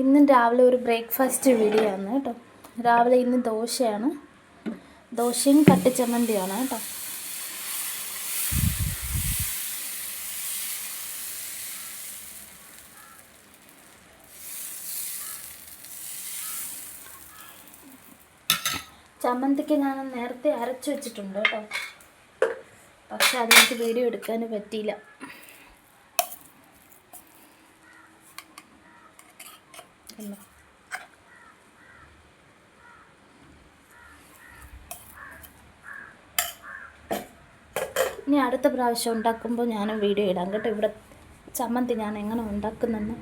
ഇന്നും രാവിലെ ഒരു ബ്രേക്ക്ഫാസ്റ്റ് വീഡിയോ ആണ് കേട്ടോ. രാവിലെ ഇന്ന് ദോശയാണ്. ദോശയും കട്ടിച്ചമ്മന്തിയാണ് കേട്ടോ. ചമ്മന്തിക്ക് ഞാൻ നേരത്തെ അരച്ചു വെച്ചിട്ടുണ്ട് കേട്ടോ. പക്ഷെ അതെനിക്ക് വീഡിയോ എടുക്കാൻ പറ്റിയില്ല. കണ്ടോ? ഇനി അടുത്ത പ്രാവശ്യം ഉണ്ടാക്കുമ്പോൾ ഞാൻ വീഡിയോ ഇടാം കേട്ടോ. ഇവിടെ ചമ്മന്തി ഞാൻ എങ്ങനെ ഉണ്ടാക്കുന്നെന്ന്.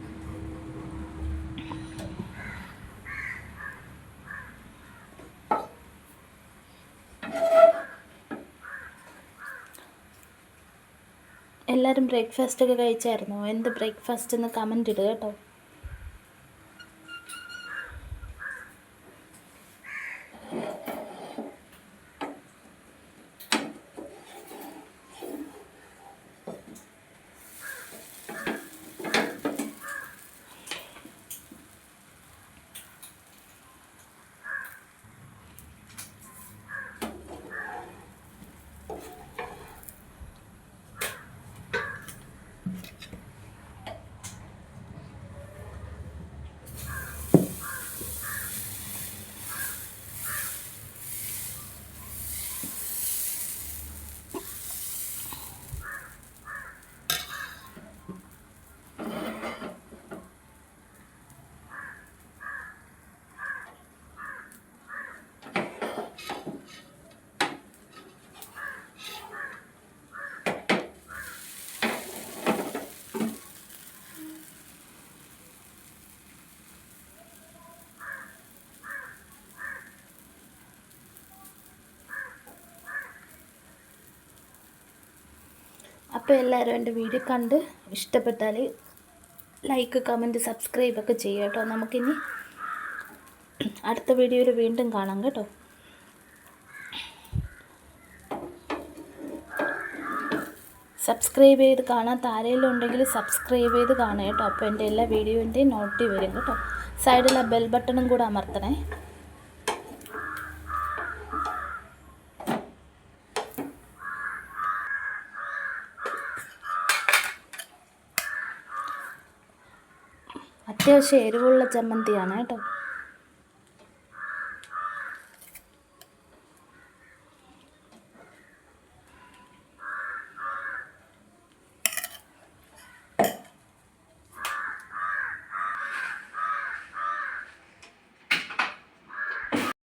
എല്ലാവരും ബ്രേക്ക്ഫാസ്റ്റ് ഒക്കെ കഴിച്ചായിരുന്നോ? എന്ത് ബ്രേക്ക്ഫാസ്റ്റ് എന്ന് കമന്റ് ഇടുക കേട്ടോ. അപ്പോൾ എല്ലാവരും എന്റെ വീഡിയോ കണ്ട് ഇഷ്ടപ്പെട്ടാൽ ലൈക്ക് കമന്റ് സബ്സ്ക്രൈബ് ഒക്കെ ചെയ്യുക കേട്ടോ. നമുക്കിനി അടുത്ത വീഡിയോയിൽ വീണ്ടും കാണാം കേട്ടോ. സബ്സ്ക്രൈബ് ചെയ്ത് കാണാൻ ആരെങ്കിലും ഉണ്ടെങ്കിൽ സബ്സ്ക്രൈബ് ചെയ്ത് കാണുക കേട്ടോ. അപ്പോൾ എന്റെ എല്ലാ വീഡിയോന്റെയും നോട്ടി വരും കേട്ടോ. സൈഡിലെ ബെൽ ബട്ടണും കൂടെ അമർത്തണേ. അത്യാവശ്യം എരിവുള്ള ചമ്മന്തിയാണ് കേട്ടോ.